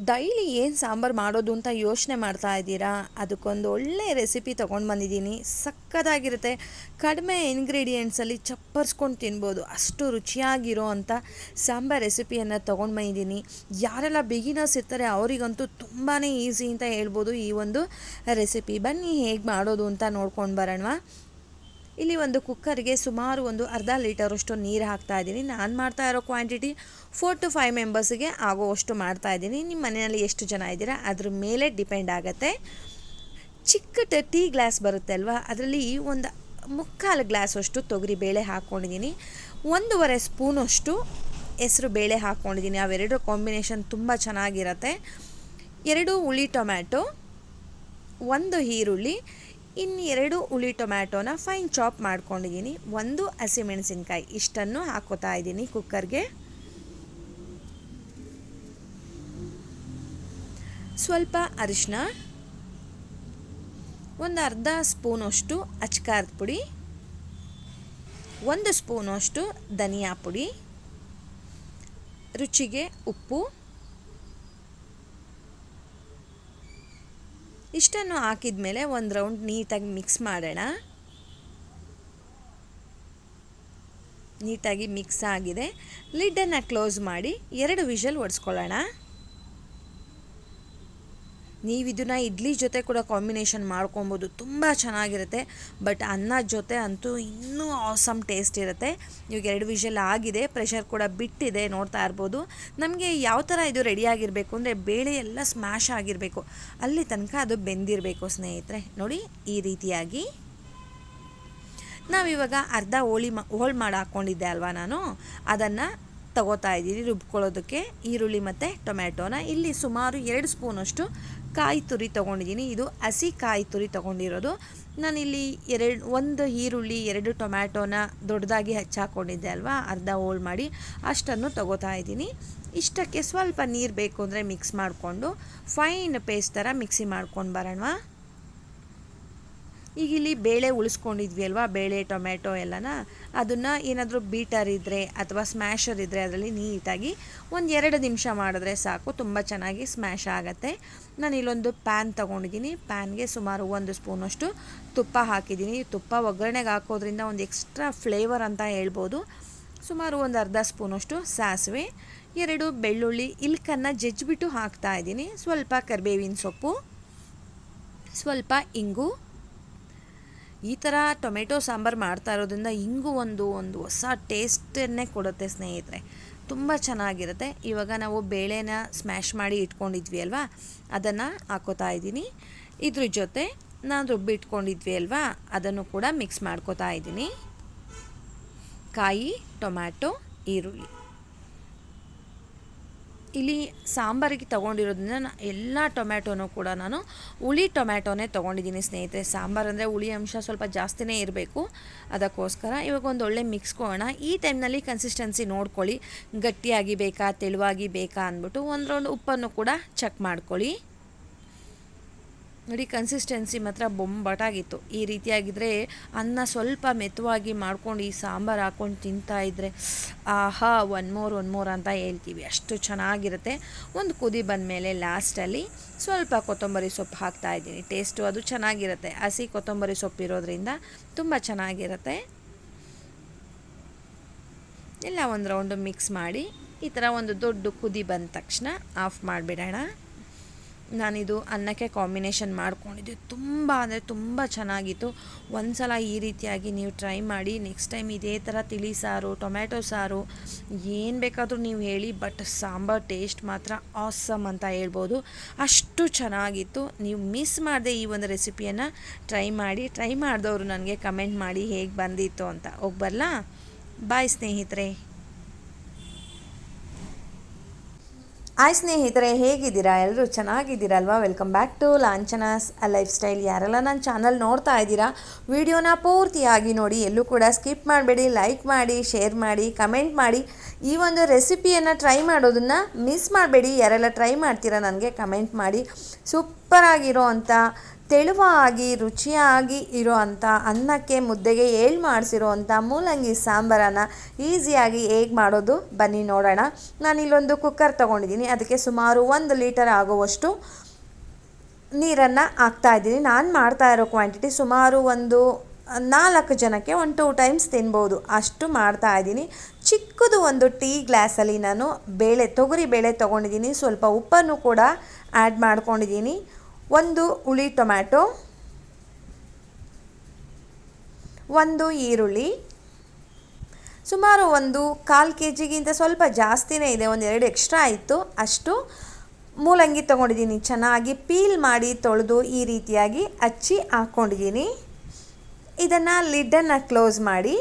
Daily ಏನು ಸಾಂಬಾರು ಮಾಡೋದು ಅಂತ ಯೋಚನೆ ಮಾಡ್ತಾ ಇದ್ದೀರಾ? ಅದಕ್ಕೊಂದು ಒಳ್ಳೆ ರೆಸಿಪಿ ತೊಗೊಂಡು ಬಂದಿದ್ದೀನಿ. ಸಕ್ಕದಾಗಿರುತ್ತೆ. ಕಡಿಮೆ ಇಂಗ್ರೀಡಿಯೆಂಟ್ಸಲ್ಲಿ ಚಪ್ಪರ್ಸ್ಕೊಂಡು ತಿನ್ಬೋದು. ಅಷ್ಟು ರುಚಿಯಾಗಿರೋ ಅಂಥ ಸಾಂಬಾರ್ ರೆಸಿಪಿಯನ್ನು ತೊಗೊಂಡು ಬಂದಿದ್ದೀನಿ. ಯಾರೆಲ್ಲ ಬಿಗಿನರ್ಸ್ ಇರ್ತಾರೆ, ಅವರಿಗಂತೂ ತುಂಬಾ ಈಸಿ ಅಂತ ಹೇಳ್ಬೋದು ಈ ಒಂದು ರೆಸಿಪಿ ಬನ್ನಿ ಹೇಗೆ ಮಾಡೋದು ಅಂತ ನೋಡ್ಕೊಂಡು ಬರೋಣವಾ. ಇಲ್ಲಿ ಒಂದು ಕುಕ್ಕರ್ಗೆ ಸುಮಾರು ಒಂದು ಅರ್ಧ ಲೀಟರಷ್ಟು ನೀರು ಹಾಕ್ತಾ ಇದ್ದೀನಿ. ನಾನು ಮಾಡ್ತಾ ಇರೋ ಕ್ವಾಂಟಿಟಿ ಫೋರ್ ಟು ಫೈವ್ ಮೆಂಬರ್ಸ್ಗೆ ಆಗೋವಷ್ಟು ಮಾಡ್ತಾ ಇದ್ದೀನಿ. ನಿಮ್ಮ ಮನೆಯಲ್ಲಿ ಎಷ್ಟು ಜನ ಇದ್ದೀರಾ? ಅದ್ರ ಮೇಲೆ ಡಿಪೆಂಡ್ ಆಗುತ್ತೆ. ಚಿಕ್ಕ ಟೀ ಗ್ಲಾಸ್ ಬರುತ್ತೆ ಅಲ್ವಾ? ಅದರಲ್ಲಿ ಒಂದು ಮುಕ್ಕಾಲು ಗ್ಲಾಸಷ್ಟು ತೊಗರಿ ಬೇಳೆ ಹಾಕ್ಕೊಂಡಿದ್ದೀನಿ ಒಂದೂವರೆ ಸ್ಪೂನಷ್ಟು ಹೆಸರು ಬೇಳೆ ಹಾಕ್ಕೊಂಡಿದ್ದೀನಿ ಅವೆರಡು ಕಾಂಬಿನೇಷನ್ ತುಂಬ ಚೆನ್ನಾಗಿರುತ್ತೆ. ಎರಡು ಹುಳಿ ಟೊಮ್ಯಾಟೊ, ಒಂದು ಈರುಳ್ಳಿ ಇನ್ನು ಎರಡು ಹುಳಿ ಟೊಮ್ಯಾಟೋನ ಫೈನ್ ಚಾಪ್ ಮಾಡ್ಕೊಂಡಿದ್ದೀನಿ ಒಂದು ಹಸಿಮೆಣಸಿನ್ಕಾಯಿ. ಇಷ್ಟನ್ನು ಹಾಕೋತಾ ಇದ್ದೀನಿ ಕುಕ್ಕರ್ಗೆ ಸ್ವಲ್ಪ ಅರಿಶಿನ ಒಂದು ಅರ್ಧ ಸ್ಪೂನಷ್ಟು ಅಚ್ಕಾರದ ಪುಡಿ. ಒಂದು ಸ್ಪೂನಷ್ಟು ಧನಿಯಾ ಪುಡಿ. ರುಚಿಗೆ ಉಪ್ಪು. ಇಷ್ಟನ್ನು ಹಾಕಿದ ಮೇಲೆ ಒಂದು ರೌಂಡ್ ನೀಟಾಗಿ ಮಿಕ್ಸ್ ಮಾಡೋಣ. ನೀಟಾಗಿ ಮಿಕ್ಸ್ ಆಗಿದೆ. ಲಿಡ್ಡನ್ನು ಕ್ಲೋಸ್ ಮಾಡಿ ಎರಡು ವಿಷಲ್ ಒಡಿಸ್ಕೊಳ್ಳೋಣ. ನೀವು ಇಡ್ಲಿ ಜೊತೆ ಕೂಡ ಕಾಂಬಿನೇಷನ್ ಮಾಡ್ಕೊಬೋದು. ತುಂಬ ಚೆನ್ನಾಗಿರುತ್ತೆ. ಬಟ್ ಅನ್ನ ಜೊತೆ ಅಂತೂ ಇನ್ನೂ ಆಸಮ್ ಟೇಸ್ಟ್ ಇರುತ್ತೆ. ಇವಾಗ ಎರಡು ವಿಷಲ್ ಆಗಿದೆ. ಪ್ರೆಷರ್ ಕೂಡ ಬಿಟ್ಟಿದೆ. ನೋಡ್ತಾ ಇರ್ಬೋದು. ನಮಗೆ ಯಾವ ಥರ ಇದು ರೆಡಿಯಾಗಿರಬೇಕು ಅಂದರೆ ಬೇಳೆ ಎಲ್ಲ ಸ್ಮ್ಯಾಶ್ ಆಗಿರಬೇಕು. ಅಲ್ಲಿ ತನಕ ಅದು ಬೆಂದಿರಬೇಕು ಸ್ನೇಹಿತರೆ. ನೋಡಿ ಈ ರೀತಿಯಾಗಿ. ನಾವಿವಾಗ ಅರ್ಧ ಹೋಳಿ ಮಾ, ಹೋಳು ಮಾಡಿ ಹಾಕ್ಕೊಂಡಿದ್ದೆ ಅಲ್ವಾ ನಾನು? ಅದನ್ನು ತಗೋತಾ ಇದ್ದೀನಿ, ರುಬ್ಕೊಳ್ಳೋದಕ್ಕೆ. ಈರುಳ್ಳಿ ಮತ್ತು ಟೊಮ್ಯಾಟೋನ ಇಲ್ಲಿ ಸುಮಾರು ಎರಡು ಸ್ಪೂನಷ್ಟು ಕಾಯಿ ತುರಿ ತೊಗೊಂಡಿದ್ದೀನಿ. ಇದು ಹಸಿ ಕಾಯಿ ತುರಿ ತೊಗೊಂಡಿರೋದು. ನಾನಿಲ್ಲಿ ಎರಡು, ಒಂದು ಈರುಳ್ಳಿ, ಎರಡು ಟೊಮ್ಯಾಟೋನ ದೊಡ್ಡದಾಗಿ ಹಚ್ಚಾಕೊಂಡಿದ್ದೆ ಅಲ್ವಾ? ಅರ್ಧ ಹೋಲ್ ಮಾಡಿ ಅಷ್ಟನ್ನು ತಗೋತಾ ಇದ್ದೀನಿ. ಇಷ್ಟಕ್ಕೆ ಸ್ವಲ್ಪ ನೀರು ಬೇಕು ಅಂದರೆ ಮಿಕ್ಸ್ ಮಾಡಿಕೊಂಡು ಫೈನ್ ಪೇಸ್ಟ್ ಥರ ಮಿಕ್ಸಿ ಮಾಡ್ಕೊಂಡು ಬರೋಣ ಈಗ ಇಲ್ಲಿ ಬೇಳೆ ಉಳಿಸ್ಕೊಂಡಿದ್ವಿ ಅಲ್ವಾ? ಬೇಳೆ ಟೊಮೆಟೊ ಎಲ್ಲನ. ಅದನ್ನು ಏನಾದರೂ ಬೀಟರ್ ಇದ್ದರೆ ಅಥವಾ ಸ್ಮ್ಯಾಶರ್ ಇದ್ದರೆ ಅದರಲ್ಲಿ ನೀಟಾಗಿ ಒಂದು ಎರಡು ನಿಮಿಷ ಮಾಡಿದ್ರೆ ಸಾಕು. ತುಂಬ ಚೆನ್ನಾಗಿ ಸ್ಮ್ಯಾಶ್ ಆಗುತ್ತೆ. ನಾನು ಇಲ್ಲೊಂದು ಪ್ಯಾನ್ ತೊಗೊಂಡಿದ್ದೀನಿ. ಪ್ಯಾನ್ಗೆ ಸುಮಾರು ಒಂದು ಸ್ಪೂನಷ್ಟು ತುಪ್ಪ ಹಾಕಿದ್ದೀನಿ. ತುಪ್ಪ ಒಗ್ಗರಣೆಗೆ ಹಾಕೋದ್ರಿಂದ ಒಂದು ಎಕ್ಸ್ಟ್ರಾ ಫ್ಲೇವರ್ ಅಂತ ಹೇಳ್ಬೋದು. ಸುಮಾರು ಒಂದು ಅರ್ಧ ಸ್ಪೂನಷ್ಟು ಸಾಸಿವೆ, ಎರಡು ಬೆಳ್ಳುಳ್ಳಿ, ಇಲ್ಕನ್ನು ಜಜ್ಜಿಬಿಟ್ಟು ಹಾಕ್ತಾ ಇದ್ದೀನಿ. ಸ್ವಲ್ಪ ಕರಿಬೇವಿನ ಸೊಪ್ಪು, ಸ್ವಲ್ಪ ಇಂಗು. ಈ ಥರ ಟೊಮೆಟೊ ಸಾಂಬಾರು ಮಾಡ್ತಾ ಇರೋದ್ರಿಂದ ಇಂಗು ಒಂದು ಒಂದು ಹೊಸ ಟೇಸ್ಟನ್ನೇ ಕೊಡುತ್ತೆ ಸ್ನೇಹಿತರೆ. ತುಂಬ ಚೆನ್ನಾಗಿರುತ್ತೆ. ಇವಾಗ ನಾವು ಬೇಳೆನ ಸ್ಮ್ಯಾಶ್ ಮಾಡಿ ಇಟ್ಕೊಂಡಿದ್ವಿ ಅಲ್ವಾ? ಅದನ್ನು ಹಾಕೋತಾ ಇದ್ದೀನಿ. ಇದ್ರ ಜೊತೆ ನಾನು ರುಬ್ಬಿಟ್ಕೊಂಡಿದ್ವಿ ಅಲ್ವಾ? ಅದನ್ನು ಕೂಡ ಮಿಕ್ಸ್ ಮಾಡ್ಕೋತಾ ಇದ್ದೀನಿ. ಕಾಯಿ, ಟೊಮ್ಯಾಟೊ, ಈರುಳ್ಳಿ. ಇಲ್ಲಿ ಸಾಂಬಾರಿಗೆ ತೊಗೊಂಡಿರೋದ್ರಿಂದ ನಾನು ಎಲ್ಲ ಟೊಮ್ಯಾಟೊನೂ ಕೂಡ ನಾನು ಹುಳಿ ಟೊಮ್ಯಾಟೊನೇ ತೊಗೊಂಡಿದ್ದೀನಿ ಸ್ನೇಹಿತರೆ. ಸಾಂಬಾರು ಅಂದರೆ ಹುಳಿ ಅಂಶ ಸ್ವಲ್ಪ ಜಾಸ್ತಿನೇ ಇರಬೇಕು. ಅದಕ್ಕೋಸ್ಕರ ಇವಾಗ ಒಂದು ಒಳ್ಳೆ ಮಿಕ್ಸ್ ಕೊಡೋಣ. ಈ ಟೈಮ್ನಲ್ಲಿ ಕನ್ಸಿಸ್ಟೆನ್ಸಿ ನೋಡ್ಕೊಳ್ಳಿ. ಗಟ್ಟಿಯಾಗಿ ಬೇಕಾ, ತೆಳುವಾಗಿ ಬೇಕಾ ಅಂದ್ಬಿಟ್ಟು ಒಂದು ಉಪ್ಪನ್ನು ಕೂಡ ಚೆಕ್ ಮಾಡ್ಕೊಳ್ಳಿ. ನೋಡಿ ಕನ್ಸಿಸ್ಟೆನ್ಸಿ ಮಾತ್ರ ಬೊಂಬಟಾಗಿತ್ತು. ಈ ರೀತಿಯಾಗಿದ್ದರೆ ಅನ್ನ ಸ್ವಲ್ಪ ಮೆತ್ತವಾಗಿ ಮಾಡ್ಕೊಂಡು, ಈ ಸಾಂಬಾರು ಹಾಕ್ಕೊಂಡು ತಿಂತಾ ಇದ್ದರೆ ಆಹಾ ಒನ್ ಮೋರ್ ಒನ್ ಮೋರ್ ಅಂತ ಹೇಳ್ತೀವಿ. ಅಷ್ಟು ಚೆನ್ನಾಗಿರುತ್ತೆ. ಒಂದು ಕುದಿ ಬಂದ ಮೇಲೆ ಲಾಸ್ಟಲ್ಲಿ ಸ್ವಲ್ಪ ಕೊತ್ತಂಬರಿ ಸೊಪ್ಪು ಹಾಕ್ತಾ ಇದ್ದೀನಿ. ಟೇಸ್ಟು ಅದು ಚೆನ್ನಾಗಿರುತ್ತೆ. ಹಸಿ ಕೊತ್ತಂಬರಿ ಸೊಪ್ಪು ಇರೋದ್ರಿಂದ ತುಂಬ ಚೆನ್ನಾಗಿರುತ್ತೆ. ಎಲ್ಲ ಒಂದು ರೌಂಡು ಮಿಕ್ಸ್ ಮಾಡಿ, ಈ ಥರ ಒಂದು ದೊಡ್ಡ ಕುದಿ ಬಂದ ತಕ್ಷಣ ಆಫ್ ಮಾಡಿಬಿಡೋಣ. ನಾನಿದು ಅನ್ನಕ್ಕೆ ಕಾಂಬಿನೇಷನ್ ಮಾಡ್ಕೊಂಡಿದ್ದೆ. ತುಂಬ ಅಂದರೆ ತುಂಬ ಚೆನ್ನಾಗಿತ್ತು. ಒಂದು ಸಲ ಈ ರೀತಿಯಾಗಿ ನೀವು ಟ್ರೈ ಮಾಡಿ ನೆಕ್ಸ್ಟ್ ಟೈಮ್ ಇದೇ ಥರ ತಿಳಿ ಸಾರು, ಟೊಮ್ಯಾಟೊ ಸಾರು, ಏನು ಬೇಕಾದರೂ ನೀವು ಹೇಳಿ ಬಟ್ ಸಾಂಬಾರ್ ಟೇಸ್ಟ್ ಮಾತ್ರ ಆಸಮ್ ಅಂತ ಹೇಳ್ಬೋದು. ಅಷ್ಟು ಚೆನ್ನಾಗಿತ್ತು. ನೀವು ಮಿಸ್ ಮಾಡದೆ ಈ ಒಂದು ರೆಸಿಪಿಯನ್ನು ಟ್ರೈ ಮಾಡಿ ಟ್ರೈ ಮಾಡಿದವರು ನನಗೆ ಕಮೆಂಟ್ ಮಾಡಿ ಹೇಗೆ ಬಂದಿತ್ತು ಅಂತ. ಹೋಗ್ಬರಲ್ಲ ಬಾಯ್ ಸ್ನೇಹಿತರೆ. ಹಾಯ್ ಸ್ನೇಹಿತರೆ, ಹೇಗಿದ್ದೀರಾ? ಎಲ್ಲರೂ ಚೆನ್ನಾಗಿದ್ದೀರಲ್ವಾ? Welcome back to Lanchana's lifestyle ಯಾರೆಲ್ಲ ನನ್ನ ಚಾನಲ್ ನೋಡ್ತಾ ಇದ್ದೀರಾ, ವಿಡಿಯೋನ ಪೂರ್ತಿಯಾಗಿ ನೋಡಿ, ಎಲ್ಲೂ ಕೂಡ ಸ್ಕಿಪ್ ಮಾಡಬೇಡಿ ಲೈಕ್ ಮಾಡಿ ಶೇರ್ ಮಾಡಿ ಕಮೆಂಟ್ ಮಾಡಿ. ಈ ಒಂದು ರೆಸಿಪಿಯನ್ನು ಟ್ರೈ ಮಾಡೋದನ್ನು ಮಿಸ್ ಮಾಡಬೇಡಿ. ಯಾರೆಲ್ಲ ಟ್ರೈ ಮಾಡ್ತೀರಾ, ನನಗೆ ಕಮೆಂಟ್ ಮಾಡಿ. ಸೂಪರಾಗಿರೋ ಅಂಥ ತೆಳುವಾಗಿ, ರುಚಿಯಾಗಿ ಇರೋ ಅನ್ನಕ್ಕೆ ಮುದ್ದೆಗೆ ಏಳು ಮಾಡಿಸಿರುವಂಥ ಮೂಲಂಗಿ ಸಾಂಬಾರನ್ನು ಈಸಿಯಾಗಿ ಹೇಗೆ ಮಾಡೋದು? ಬನ್ನಿ ನೋಡೋಣ. ನಾನಿಲ್ಲೊಂದು ಕುಕ್ಕರ್ ತೊಗೊಂಡಿದ್ದೀನಿ. ಅದಕ್ಕೆ ಸುಮಾರು ಒಂದು ಲೀಟರ್ ಆಗುವಷ್ಟು ನೀರನ್ನು ಹಾಕ್ತಾಯಿದ್ದೀನಿ ನಾನು ಮಾಡ್ತಾ ಇರೋ ಕ್ವಾಂಟಿಟಿ ಸುಮಾರು ಒಂದು ನಾಲ್ಕು ಜನಕ್ಕೆ ಒಂದು ಟೂ ಟೈಮ್ಸ್ ತಿನ್ಬೋದು. ಅಷ್ಟು ಮಾಡ್ತಾ ಇದ್ದೀನಿ. ಚಿಕ್ಕದು ಒಂದು ಟೀ ಗ್ಲಾಸಲ್ಲಿ ನಾನು ಬೇಳೆ, ತೊಗರಿ ಬೇಳೆ ತೊಗೊಂಡಿದ್ದೀನಿ. ಸ್ವಲ್ಪ ಉಪ್ಪನ್ನು ಕೂಡ ಆ್ಯಡ್ ಮಾಡ್ಕೊಂಡಿದ್ದೀನಿ. ಒಂದು ಹುಳಿ ಟೊಮ್ಯಾಟೊ, ಒಂದು ಈರುಳ್ಳಿ, ಸುಮಾರು ಒಂದು ಕಾಲು ಕೆ ಜಿಗಿಂತ ಸ್ವಲ್ಪ ಜಾಸ್ತಿನೇ ಇದೆ, ಒಂದು ಎರಡು ಎಕ್ಸ್ಟ್ರಾ ಆಯಿತು. ಅಷ್ಟು ಮೂಲಂಗಿ ತೊಗೊಂಡಿದ್ದೀನಿ, ಚೆನ್ನಾಗಿ ಪೀಲ್ ಮಾಡಿ ತೊಳೆದು ಈ ರೀತಿಯಾಗಿ ಹಚ್ಚಿ ಹಾಕ್ಕೊಂಡಿದ್ದೀನಿ ಇದನ್ನು ಲಿಡ್ಡನ್ನು ಕ್ಲೋಸ್ ಮಾಡಿ,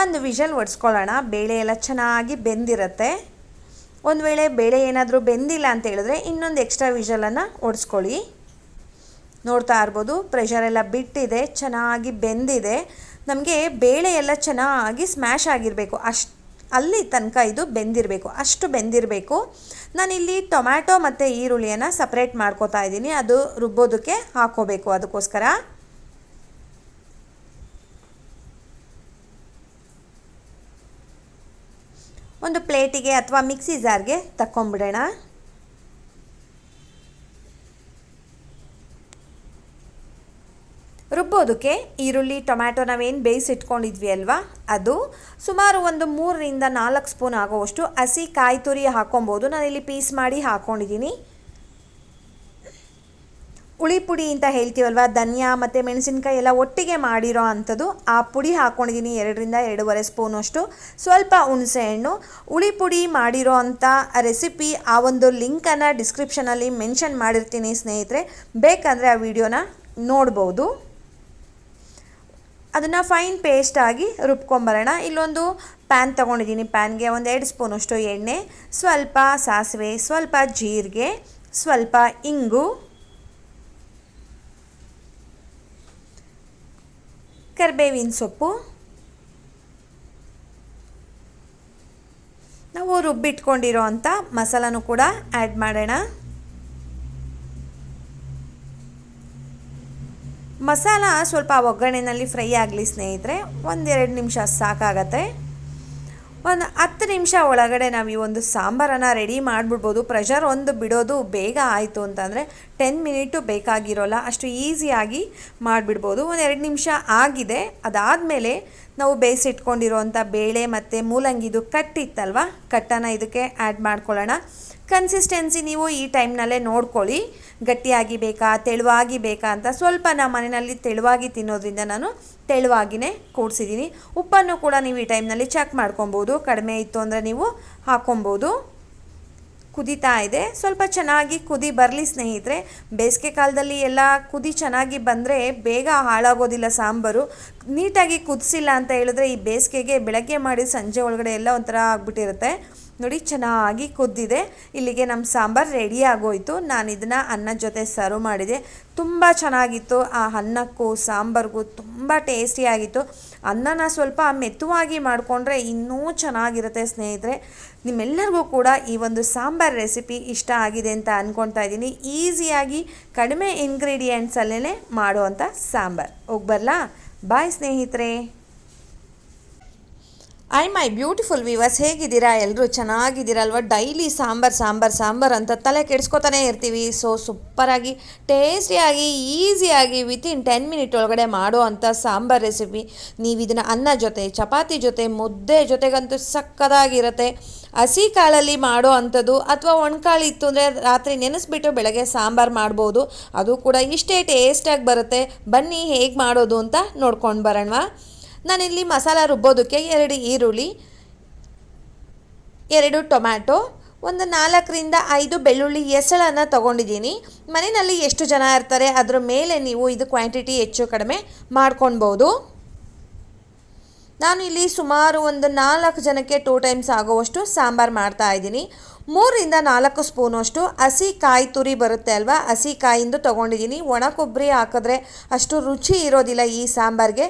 ಒಂದು ವಿಷಲ್ ಒಡ್ಸ್ಕೊಳ್ಳೋಣ, ಬೇಳೆ ಎಲ್ಲ ಚೆನ್ನಾಗಿ ಬೆಂದಿರುತ್ತೆ. ಒಂದು ವೇಳೆ ಬೇಳೆ ಏನಾದರೂ ಬೆಂದಿಲ್ಲ ಅಂತ ಹೇಳಿದ್ರೆ ಇನ್ನೊಂದು ಎಕ್ಸ್ಟ್ರಾ ವಿಷಲನ್ನು ಓಡಿಸ್ಕೊಳ್ಳಿ. ನೋಡ್ತಾ ಇರ್ಬೋದು ಪ್ರೆಷರೆಲ್ಲ ಬಿಟ್ಟಿದೆ, ಚೆನ್ನಾಗಿ ಬೆಂದಿದೆ. ನಮಗೆ ಬೇಳೆ ಎಲ್ಲ ಚೆನ್ನಾಗಿ ಸ್ಮ್ಯಾಶ್ ಆಗಿರಬೇಕು. ಅಷ್ಟು, ಅಲ್ಲಿ ತನಕ ಇದು ಬೆಂದಿರಬೇಕು. ಅಷ್ಟು ಬೆಂದಿರಬೇಕು. ನಾನಿಲ್ಲಿ ಟೊಮ್ಯಾಟೊ ಮತ್ತು ಈರುಳ್ಳಿಯನ್ನು ಸಪ್ರೇಟ್ ಮಾಡ್ಕೋತಾ ಇದ್ದೀನಿ. ಅದು ರುಬ್ಬೋದಕ್ಕೆ ಹಾಕೋಬೇಕು ಅದಕ್ಕೋಸ್ಕರ. ಒಂದು ಪ್ಲೇಟಿಗೆ ಅಥವಾ ಮಿಕ್ಸಿ ಜಾರ್ಗೆ ತಕ್ಕೊಂಬಿಡೋಣ. ರುಬ್ಬೋದಕ್ಕೆ ಈರುಳ್ಳಿ, ಟೊಮ್ಯಾಟೊ ನಾವೇನು ಬೇಯಿಸಿಟ್ಕೊಂಡಿದ್ವಿ ಅಲ್ವಾ? ಅದು ಸುಮಾರು ಒಂದು ಮೂರರಿಂದ ನಾಲ್ಕು ಸ್ಪೂನ್ ಆಗೋವಷ್ಟು ಹಸಿ ಕಾಯಿ ತುರಿ ಹಾಕೊಬೋದು ನಾನಿಲ್ಲಿ ಪೀಸ್ ಮಾಡಿ ಹಾಕ್ಕೊಂಡಿದ್ದೀನಿ ಹುಳಿ ಪುಡಿ ಅಂತ ಹೇಳ್ತೀವಲ್ವ? ಧನಿಯಾ ಮತ್ತು ಮೆಣಸಿನ್ಕಾಯಿ ಎಲ್ಲ ಒಟ್ಟಿಗೆ ಮಾಡಿರೋ ಅಂಥದ್ದು. ಆ ಪುಡಿ ಹಾಕ್ಕೊಂಡಿದ್ದೀನಿ ಎರಡರಿಂದ ಎರಡೂವರೆ ಸ್ಪೂನಷ್ಟು ಸ್ವಲ್ಪ ಹುಣಸೆಹಣ್ಣು ಹುಳಿ ಪುಡಿ ಮಾಡಿರೋ ಅಂಥ ರೆಸಿಪಿ ಆ ಒಂದು ಲಿಂಕನ್ನು ಡಿಸ್ಕ್ರಿಪ್ಷನಲ್ಲಿ ಮೆನ್ಷನ್ ಮಾಡಿರ್ತೀನಿ ಸ್ನೇಹಿತರೆ. ಬೇಕಂದರೆ ಆ ವಿಡಿಯೋನ ನೋಡ್ಬೋದು. ಅದನ್ನು ಫೈನ್ ಪೇಸ್ಟಾಗಿ ರುಬ್ಕೊಂಬರೋಣ. ಇಲ್ಲೊಂದು ಪ್ಯಾನ್ ತೊಗೊಂಡಿದ್ದೀನಿ. ಪ್ಯಾನ್ಗೆ ಒಂದು ಎರಡು ಸ್ಪೂನಷ್ಟು ಎಣ್ಣೆ, ಸ್ವಲ್ಪ ಸಾಸಿವೆ, ಸ್ವಲ್ಪ ಜೀರಿಗೆ, ಸ್ವಲ್ಪ ಇಂಗು. ಕರಿಬೇವಿನ ಸೊಪ್ಪು. ನಾವು ರುಬ್ಬಿಟ್ಕೊಂಡಿರೋ ಅಂಥ ಮಸಾಲನೂ ಕೂಡ ಆ್ಯಡ್ ಮಾಡೋಣ. ಮಸಾಲ ಸ್ವಲ್ಪ ಒಗ್ಗರಣೆಯಲ್ಲಿ ಫ್ರೈ ಆಗಲಿ ಸ್ನೇಹಿತರೆ, ಒಂದೆರಡು ನಿಮಿಷ ಸಾಕಾಗತ್ತೆ. ಒಂದು ಹತ್ತು ನಿಮಿಷ ಒಳಗಡೆ ನಾವು ಈ ಒಂದು ಸಾಂಬಾರನ್ನು ರೆಡಿ ಮಾಡಿಬಿಡ್ಬೋದು. ಪ್ರೆಷರ್ ಒಂದು ಬಿಡೋದು ಬೇಗ ಆಯಿತು ಅಂತಂದರೆ ಟೆನ್ ಮಿನಿಟು ಬೇಕಾಗಿರೋಲ್ಲ, ಅಷ್ಟು ಈಸಿಯಾಗಿ ಮಾಡಿಬಿಡ್ಬೋದು. ಒಂದು ಎರಡು ನಿಮಿಷ ಆಗಿದೆ. ಅದಾದಮೇಲೆ ನಾವು ಬೇಯಿಸಿಟ್ಕೊಂಡಿರೋವಂಥ ಬೇಳೆ ಮತ್ತು ಮೂಲಂಗಿದು ಕಟ್ಟಿತ್ತಲ್ವ? ಕಟ್ಟನ ಇದಕ್ಕೆ ಆ್ಯಡ್ ಮಾಡ್ಕೊಳ್ಳೋಣ. ಕನ್ಸಿಸ್ಟೆನ್ಸಿ ನೀವು ಈ ಟೈಮ್ನಲ್ಲೇ ನೋಡ್ಕೊಳ್ಳಿ. ಗಟ್ಟಿಯಾಗಿ ಬೇಕಾ, ತೆಳುವಾಗಿ ಬೇಕಾ ಅಂತ ಸ್ವಲ್ಪ ನಮ್ಮ ಮನೆಯಲ್ಲಿ ತೆಳುವಾಗಿ ತಿನ್ನೋದ್ರಿಂದ ನಾನು ತೆಳುವಾಗಿಯೇ ಕೂಡಿಸಿದ್ದೀನಿ. ಉಪ್ಪನ್ನು ಕೂಡ ನೀವು ಈ ಟೈಮ್ನಲ್ಲಿ ಚೆಕ್ ಮಾಡ್ಕೊಬೋದು. ಕಡಿಮೆ ಇತ್ತು ಅಂದರೆ ನೀವು ಹಾಕ್ಕೊಬೋದು ಕುದೀತಾ ಇದೆ. ಸ್ವಲ್ಪ ಚೆನ್ನಾಗಿ ಕುದಿ ಬರಲಿ ಸ್ನೇಹಿತರೆ. ಬೇಸಿಗೆ ಕಾಲದಲ್ಲಿ ಎಲ್ಲ ಕುದಿ ಚೆನ್ನಾಗಿ ಬಂದರೆ ಬೇಗ ಹಾಳಾಗೋದಿಲ್ಲ ಸಾಂಬಾರು. ನೀಟಾಗಿ ಕುದಿಸಿಲ್ಲ ಅಂತ ಹೇಳಿದ್ರೆ ಈ ಬೇಸಿಗೆಗೆ ಬೆಳಗ್ಗೆ ಮಾಡಿ ಸಂಜೆ ಒಳಗಡೆ ಎಲ್ಲ ಒಂಥರ ಆಗ್ಬಿಟ್ಟಿರುತ್ತೆ. ನೋಡಿ, ಚೆನ್ನಾಗಿ ಕುದ್ದಿದೆ. ಇಲ್ಲಿಗೆ ನಮ್ಮ ಸಾಂಬಾರು ರೆಡಿ ಆಗೋಯ್ತು. ನಾನು ಇದನ್ನು ಅನ್ನದ ಜೊತೆ ಸರ್ವ್ ಮಾಡಿದೆ. ತುಂಬ ಚೆನ್ನಾಗಿತ್ತು. ಆ ಅನ್ನಕ್ಕೂ, ಸಾಂಬಾರಿಗೂ ತುಂಬ ಟೇಸ್ಟಿಯಾಗಿತ್ತು ಅನ್ನನ ಸ್ವಲ್ಪ ಮೆತ್ತುವಾಗಿ ಮಾಡಿಕೊಂಡ್ರೆ ಇನ್ನೂ ಚೆನ್ನಾಗಿರುತ್ತೆ ಸ್ನೇಹಿತರೆ. ನಿಮ್ಮೆಲ್ಲರಿಗೂ ಕೂಡ ಈ ಒಂದು ಸಾಂಬಾರ್ ರೆಸಿಪಿ ಇಷ್ಟ ಆಗಿದೆ ಅಂತ ಅಂದ್ಕೊಳ್ತಾ ಇದ್ದೀನಿ. ಈಸಿಯಾಗಿ ಕಡಿಮೆ ಇಂಗ್ರೀಡಿಯೆಂಟ್ಸಲ್ಲೇ ಮಾಡುವಂಥ ಸಾಂಬಾರು. ಹೋಗಿ ಬರಲಾ? ಬಾಯ್ ಸ್ನೇಹಿತರೆ. ಐ ಮೈ ಬ್ಯೂಟಿಫುಲ್ ವಿವರ್ಸ್, ಹೇಗಿದ್ದೀರಾ? ಎಲ್ಲರೂ ಚೆನ್ನಾಗಿದ್ದೀರಲ್ವ? ಡೈಲಿ ಸಾಂಬಾರು ಸಾಂಬಾರು ಸಾಂಬಾರು ಅಂತ ತಲೆ ಕೆಡಿಸ್ಕೊತಾನೆ ಇರ್ತೀವಿ. ಸೊ ಸೂಪರಾಗಿ, ಟೇಸ್ಟಿಯಾಗಿ, ಈಸಿಯಾಗಿ ವಿತಿನ್ ಟೆನ್ ಮಿನಿಟ್ ಒಳಗಡೆ ಮಾಡೋ ಅಂಥ ಸಾಂಬಾರು ರೆಸಿಪಿ ನೀವು ಇದನ್ನು ಅನ್ನ ಜೊತೆ, ಚಪಾತಿ ಜೊತೆ, ಮುದ್ದೆ ಜೊತೆಗಂತೂ ಸಕ್ಕದಾಗಿರುತ್ತೆ ಹಸಿ ಕಾಳಲ್ಲಿ ಮಾಡೋ ಅಂಥದ್ದು ಅಥವಾ ಒಣಕಾಳು ಇತ್ತು ಅಂದರೆ ರಾತ್ರಿ ನೆನೆಸ್ಬಿಟ್ಟು ಬೆಳಗ್ಗೆ ಸಾಂಬಾರು ಮಾಡ್ಬೋದು. ಅದು ಕೂಡ ಇಷ್ಟೇ ಟೇಸ್ಟಾಗಿ ಬರುತ್ತೆ. ಬನ್ನಿ ಹೇಗೆ ಮಾಡೋದು ಅಂತ ನೋಡ್ಕೊಂಡು ಬರೋಣವಾ? ನಾನಿಲ್ಲಿ ಮಸಾಲ ರುಬ್ಬೋದಕ್ಕೆ ಎರಡು ಈರುಳ್ಳಿ, ಎರಡು ಟೊಮ್ಯಾಟೊ, ಒಂದು ನಾಲ್ಕರಿಂದ ಐದು ಬೆಳ್ಳುಳ್ಳಿ ಎಸಳನ್ನು ತೊಗೊಂಡಿದ್ದೀನಿ. ಮನೆಯಲ್ಲಿ ಎಷ್ಟು ಜನ ಇರ್ತಾರೆ, ಅದರ ಮೇಲೆ ನೀವು ಇದು ಕ್ವಾಂಟಿಟಿ ಹೆಚ್ಚು ಕಡಿಮೆ ಮಾಡ್ಕೊಳ್ಬೋದು ನಾನು ಇಲ್ಲಿ ಸುಮಾರು ಒಂದು ನಾಲ್ಕು ಜನಕ್ಕೆ ಟೂ ಟೈಮ್ಸ್ ಆಗುವಷ್ಟು ಸಾಂಬಾರು ಮಾಡ್ತಾ ಇದ್ದೀನಿ. ಮೂರರಿಂದ ನಾಲ್ಕು ಸ್ಪೂನಷ್ಟು ಹಸಿ ಕಾಯಿ ತುರಿ ಬರುತ್ತೆ ಅಲ್ವಾ ಹಸಿ ಕಾಯಿಂದು ತೊಗೊಂಡಿದ್ದೀನಿ. ಒಣ ಕೊಬ್ಬರಿ ಹಾಕಿದ್ರೆ ಅಷ್ಟು ರುಚಿ ಇರೋದಿಲ್ಲ ಈ ಸಾಂಬಾರಿಗೆ.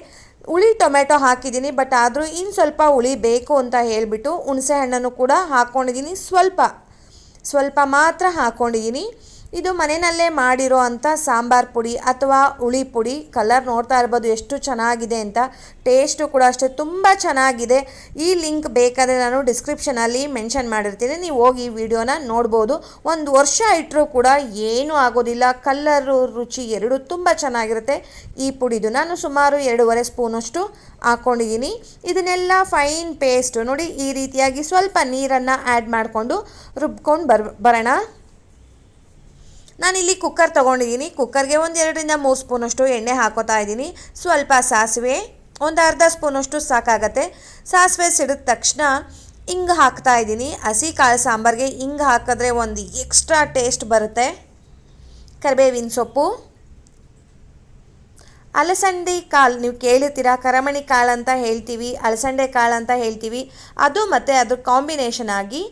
ಹುಳಿ ಟೊಮೆಟೊ ಹಾಕಿದ್ದೀನಿ, ಬಟ್ ಆದರೂ ಇನ್ನು ಸ್ವಲ್ಪ ಹುಳಿ ಬೇಕು ಅಂತ ಹೇಳಿಬಿಟ್ಟು ಹುಣಸೆ ಹಣ್ಣನ್ನು ಕೂಡ ಹಾಕ್ಕೊಂಡಿದ್ದೀನಿ ಸ್ವಲ್ಪ ಸ್ವಲ್ಪ ಮಾತ್ರ ಹಾಕ್ಕೊಂಡಿದ್ದೀನಿ ಇದು ಮನೆಯಲ್ಲೇ ಮಾಡಿರೋ ಅಂಥ ಸಾಂಬಾರ್ ಪುಡಿ ಅಥವಾ ಹುಳಿ ಪುಡಿ ಕಲರ್ ನೋಡ್ತಾ ಇರ್ಬೋದು ಎಷ್ಟು ಚೆನ್ನಾಗಿದೆ ಅಂತ. ಟೇಸ್ಟು ಕೂಡ ಅಷ್ಟೇ, ತುಂಬ ಚೆನ್ನಾಗಿದೆ. ಈ ಲಿಂಕ್ ಬೇಕಾದರೆ ನಾನು ಡಿಸ್ಕ್ರಿಪ್ಷನಲ್ಲಿ ಮೆನ್ಷನ್ ಮಾಡಿರ್ತೀನಿ. ನೀವು ಹೋಗಿ ಈ ವಿಡಿಯೋನ ನೋಡ್ಬೋದು. ಒಂದು ವರ್ಷ ಇಟ್ಟರೂ ಕೂಡ ಏನೂ ಆಗೋದಿಲ್ಲ. ಕಲ್ಲರು ರುಚಿ ಎರಡು ತುಂಬ ಚೆನ್ನಾಗಿರುತ್ತೆ. ಈ ಪುಡಿದು ನಾನು ಸುಮಾರು ಎರಡೂವರೆ ಸ್ಪೂನಷ್ಟು ಹಾಕ್ಕೊಂಡಿದ್ದೀನಿ ಇದನ್ನೆಲ್ಲ ಫೈನ್ ಪೇಸ್ಟು ನೋಡಿ ಈ ರೀತಿಯಾಗಿ ಸ್ವಲ್ಪ ನೀರನ್ನು ಆ್ಯಡ್ ಮಾಡಿಕೊಂಡು ರುಬ್ಕೊಂಡು ಬರ್, ಬರೋಣ. ನಾನಿಲ್ಲಿ ಕುಕ್ಕರ್ ತೊಗೊಂಡಿದ್ದೀನಿ. ಕುಕ್ಕರ್ಗೆ ಒಂದು ಎರಡರಿಂದ ಮೂರು ಸ್ಪೂನಷ್ಟು ಎಣ್ಣೆ ಹಾಕೋತಾ ಇದ್ದೀನಿ. ಸ್ವಲ್ಪ ಸಾಸಿವೆ, ಒಂದು ಅರ್ಧ ಸ್ಪೂನಷ್ಟು ಸಾಕಾಗತ್ತೆ. ಸಾಸಿವೆ ಸಿಡಿದ ತಕ್ಷಣ ಹಿಂಗೆ ಹಾಕ್ತಾ ಇದ್ದೀನಿ. ಹಸಿ ಕಾಳು ಸಾಂಬಾರಿಗೆ ಹಿಂಗೆ ಹಾಕಿದ್ರೆ ಒಂದು ಎಕ್ಸ್ಟ್ರಾ ಟೇಸ್ಟ್ ಬರುತ್ತೆ. ಕರಿಬೇವಿನ ಸೊಪ್ಪು. ಅಲಸಂದೆ ಕಾಳು, ನೀವು ಕೇಳಿರ್ತೀರ? ಕರಮಣಿ ಕಾಳು ಅಂತ ಹೇಳ್ತೀವಿ ಅಲಸಂಡೆ ಕಾಳು ಅಂತ ಹೇಳ್ತೀವಿ. ಅದು ಮತ್ತು ಅದ್ರ ಕಾಂಬಿನೇಷನ್ ಆಗಿ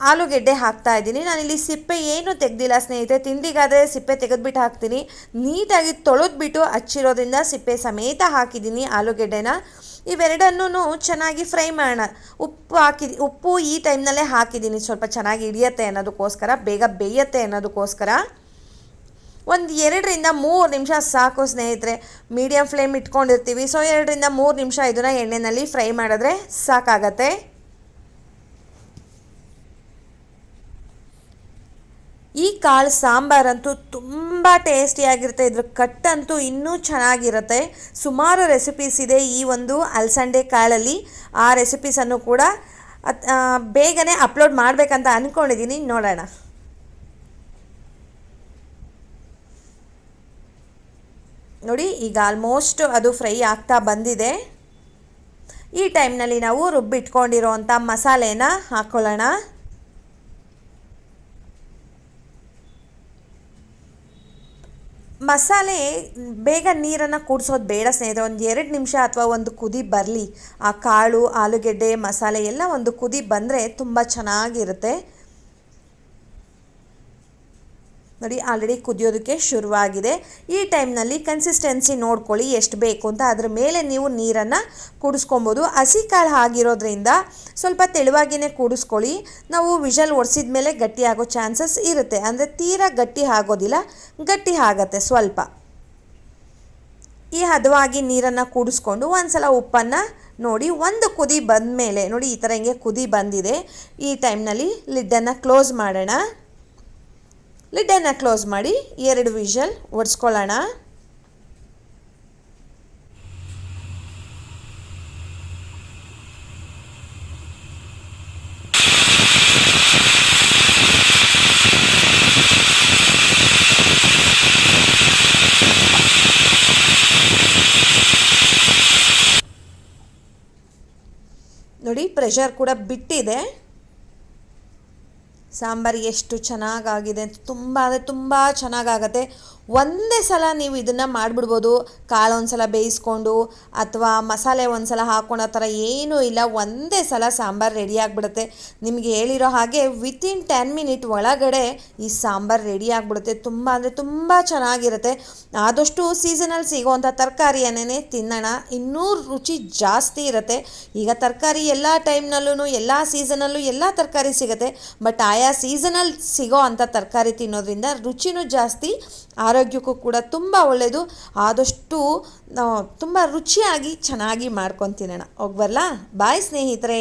ಆಲೂಗೆಡ್ಡೆ ಹಾಕ್ತಾ ಇದ್ದೀನಿ. ನಾನಿಲ್ಲಿ ಸಿಪ್ಪೆ ಏನು ತೆಗೆದಿಲ್ಲ ಸ್ನೇಹಿತರೆ. ತಿಂಡಿಗಾದರೆ ಸಿಪ್ಪೆ ತೆಗೆದ್ಬಿಟ್ಟು ಹಾಕ್ತೀನಿ. ನೀಟಾಗಿ ತೊಳೆದ್ಬಿಟ್ಟು ಹಚ್ಚಿರೋದ್ರಿಂದ ಸಿಪ್ಪೆ ಸಮೇತ ಹಾಕಿದ್ದೀನಿ ಆಲೂಗೆಡ್ಡೆನ. ಇವೆರಡನ್ನೂ ಚೆನ್ನಾಗಿ ಫ್ರೈ ಮಾಡೋಣ. ಉಪ್ಪು ಹಾಕಿ, ಉಪ್ಪು ಈ ಟೈಮ್ನಲ್ಲೇ ಹಾಕಿದ್ದೀನಿ. ಸ್ವಲ್ಪ ಚೆನ್ನಾಗಿ ಹಿಡಿಯತ್ತೆ ಅನ್ನೋದಕ್ಕೋಸ್ಕರ, ಬೇಗ ಬೇಯತ್ತೆ ಅನ್ನೋದಕ್ಕೋಸ್ಕರ. ಒಂದು ಎರಡರಿಂದ ಮೂರು ನಿಮಿಷ ಸಾಕು ಸ್ನೇಹಿತರೆ. ಮೀಡಿಯಮ್ ಫ್ಲೇಮ್ ಇಟ್ಕೊಂಡಿರ್ತೀವಿ. ಸೊ, ಎರಡರಿಂದ ಮೂರು ನಿಮಿಷ ಇದನ್ನು ಎಣ್ಣೆಯಲ್ಲಿ ಫ್ರೈ ಮಾಡಿದ್ರೆ ಸಾಕಾಗತ್ತೆ. ಈ ಕಾಳು ಸಾಂಬಾರಂತೂ ತುಂಬ ಟೇಸ್ಟಿಯಾಗಿರುತ್ತೆ ಇದ್ರ ಕಟ್ಟಂತೂ ಇನ್ನೂ ಚೆನ್ನಾಗಿರುತ್ತೆ. ಸುಮಾರು ರೆಸಿಪೀಸ್ ಇದೆ ಈ ಒಂದು ಅಲ್ಸಂಡೆ ಕಾಳಲ್ಲಿ. ಆ ರೆಸಿಪೀಸನ್ನು ಕೂಡ ಬೇಗನೆ ಅಪ್ಲೋಡ್ ಮಾಡಬೇಕಂತ ಅಂದ್ಕೊಂಡಿದ್ದೀನಿ ನೋಡೋಣ. ನೋಡಿ, ಈಗ ಆಲ್ಮೋಸ್ಟ್ ಅದು ಫ್ರೈ ಆಗ್ತಾ ಬಂದಿದೆ. ಈ ಟೈಮ್ನಲ್ಲಿ ನಾವು ರುಬ್ಬಿಟ್ಕೊಂಡಿರೋವಂಥ ಮಸಾಲೆನ ಹಾಕ್ಕೊಳ್ಳೋಣ ಮಸಾಲೆ, ಬೇಗ ನೀರನ್ನು ಕೂಡಿಸೋದು ಬೇಡ ಸ್ನೇಹಿತರೆ. ಒಂದು ಎರಡು ನಿಮಿಷ ಅಥವಾ ಒಂದು ಕುದಿ ಬರಲಿ. ಆ ಕಾಳು, ಆಲೂಗೆಡ್ಡೆ, ಮಸಾಲೆ ಎಲ್ಲ ಒಂದು ಕುದಿ ಬಂದರೆ ತುಂಬ ಚೆನ್ನಾಗಿರುತ್ತೆ. ನೋಡಿ ಆಲ್ರೆಡಿ ಕುದಿಯೋದಕ್ಕೆ ಶುರುವಾಗಿದೆ. ಈ ಟೈಮ್ನಲ್ಲಿ ಕನ್ಸಿಸ್ಟೆನ್ಸಿ ನೋಡ್ಕೊಳ್ಳಿ, ಎಷ್ಟು ಬೇಕು ಅಂತ. ಅದ್ರ ಮೇಲೆ ನೀವು ನೀರನ್ನು ಕುಡಿಸ್ಕೊಬೋದು. ಹಸಿ ಕಾಳು ಆಗಿರೋದ್ರಿಂದ ಸ್ವಲ್ಪ ತೆಳುವಾಗಿಯೇ ಕೂಡಿಸ್ಕೊಳ್ಳಿ. ನಾವು ವಿಷಲ್ ಒಡಿಸಿದ ಮೇಲೆ ಗಟ್ಟಿ ಆಗೋ ಚಾನ್ಸಸ್ ಇರುತ್ತೆ. ಅಂದರೆ ತೀರಾ ಗಟ್ಟಿ ಆಗೋದಿಲ್ಲ, ಗಟ್ಟಿ ಆಗತ್ತೆ ಸ್ವಲ್ಪ. ಈ ಹದವಾಗಿ ನೀರನ್ನು ಕೂಡಿಸ್ಕೊಂಡು ಒಂದ್ಸಲ ಉಪ್ಪನ್ನು ನೋಡಿ, ಒಂದು ಕುದಿ ಬಂದ ಮೇಲೆ ನೋಡಿ, ಈ ಥರ ಹಿಂಗೆ ಕುದಿ ಬಂದಿದೆ. ಈ ಟೈಮ್ನಲ್ಲಿ ಲಿಡ್ಡನ್ನು ಕ್ಲೋಸ್ ಮಾಡೋಣ. ಲಿಡ್ಡನ್ನು ಕ್ಲೋಸ್ ಮಾಡಿ ಎರಡು ವಿಷಲ್ ಒಡ್ಸ್ಕೊಳ್ಳೋಣ. ನೋಡಿ ಪ್ರೆಷರ್ ಕೂಡ ಬಿಟ್ಟಿದೆ. ಸಾಂಬಾರು ಎಷ್ಟು ಚೆನ್ನಾಗಾಗಿದೆ ತುಂಬ ಅಂದರೆ ತುಂಬ ಚೆನ್ನಾಗಾಗತ್ತೆ. ಒಂದೇ ಸಲ ನೀವು ಇದನ್ನು ಮಾಡಿಬಿಡ್ಬೋದು. ಕಾಳು ಒಂದು ಸಲ ಬೇಯಿಸ್ಕೊಂಡು ಅಥವಾ ಮಸಾಲೆ ಒಂದು ಸಲ ಹಾಕ್ಕೊಂಡು ಆ ಥರ ಏನೂ ಇಲ್ಲ. ಒಂದೇ ಸಲ ಸಾಂಬಾರು ರೆಡಿ ಆಗಿಬಿಡುತ್ತೆ. ನಿಮಗೆ ಹೇಳಿರೋ ಹಾಗೆ ವಿತಿನ್ ಟೆನ್ ಮಿನಿಟ್ ಒಳಗಡೆ ಈ ಸಾಂಬಾರು ರೆಡಿ ಆಗಿಬಿಡುತ್ತೆ. ತುಂಬ ಅಂದರೆ ತುಂಬ ಚೆನ್ನಾಗಿರುತ್ತೆ. ಆದಷ್ಟು ಸೀಸನಲ್ಲಿ ಸಿಗೋವಂಥ ತರಕಾರಿಯನ್ನೇ ತಿನ್ನೋಣ. ಇನ್ನೂ ರುಚಿ ಜಾಸ್ತಿ ಇರುತ್ತೆ. ಈಗ ತರಕಾರಿ ಎಲ್ಲ ಟೈಮ್ನಲ್ಲೂ ಎಲ್ಲ ಸೀಸನಲ್ಲೂ ಎಲ್ಲ ತರಕಾರಿ ಸಿಗುತ್ತೆ. ಬಟ್ ಆಯಾ ಸೀಸನಲ್ಲಿ ಸಿಗೋ ಅಂಥ ತರಕಾರಿ ತಿನ್ನೋದ್ರಿಂದ ರುಚಿನೂ ಜಾಸ್ತಿ ಆರೋಗ್ಯಕ್ಕೂ ಕೂಡ ತುಂಬ ಒಳ್ಳೆಯದು ಆದಷ್ಟು ತುಂಬ ರುಚಿಯಾಗಿ ಚೆನ್ನಾಗಿ ಮಾಡ್ಕೊಂಡು ಹೋಗ್ಬರ್ಲಾ? ಬಾಯ್ ಸ್ನೇಹಿತರೆ!